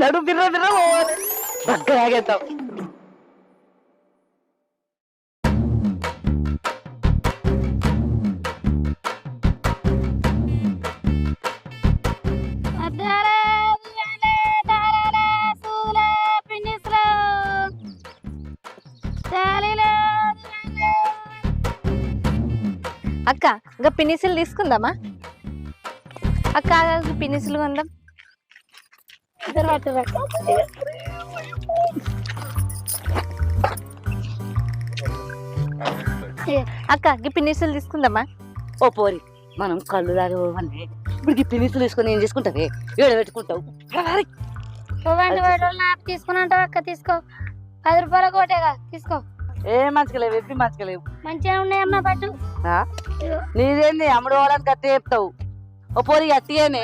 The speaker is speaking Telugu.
నడు బిర్ర బిర్ర పోవాలి పక్కన ఆగేద్దాం. అక్క ఇంకా పినిసులు తీసుకుందామా? అక్క ఆగు, కొందాం. ఇద్దరు పట్టురా. అక్క ఈ పినిసులు తీసుకుందామా? ఓ పోరి మనం కళ్ళు తాగవన్నీ ఇప్పుడు ఈ పినిసులు తీసుకొని ఏం చేసుకుంటావే? ఏడ పెట్టుకుంటావు? నాకు తీసుకున్నాంటావు అక్క? తీసుకో. పది రూపాయల కోటేగా తీసుకో. ఏ మంచిగా లేవు ఎప్పి మంచిగా లేవు? మంచిగా ఉన్నాయమ్మా పట్టు? నీదేంది అమ్ముడు వాళ్ళని కట్టి చెప్తావు? ఓ పోరి అట్టిగానే.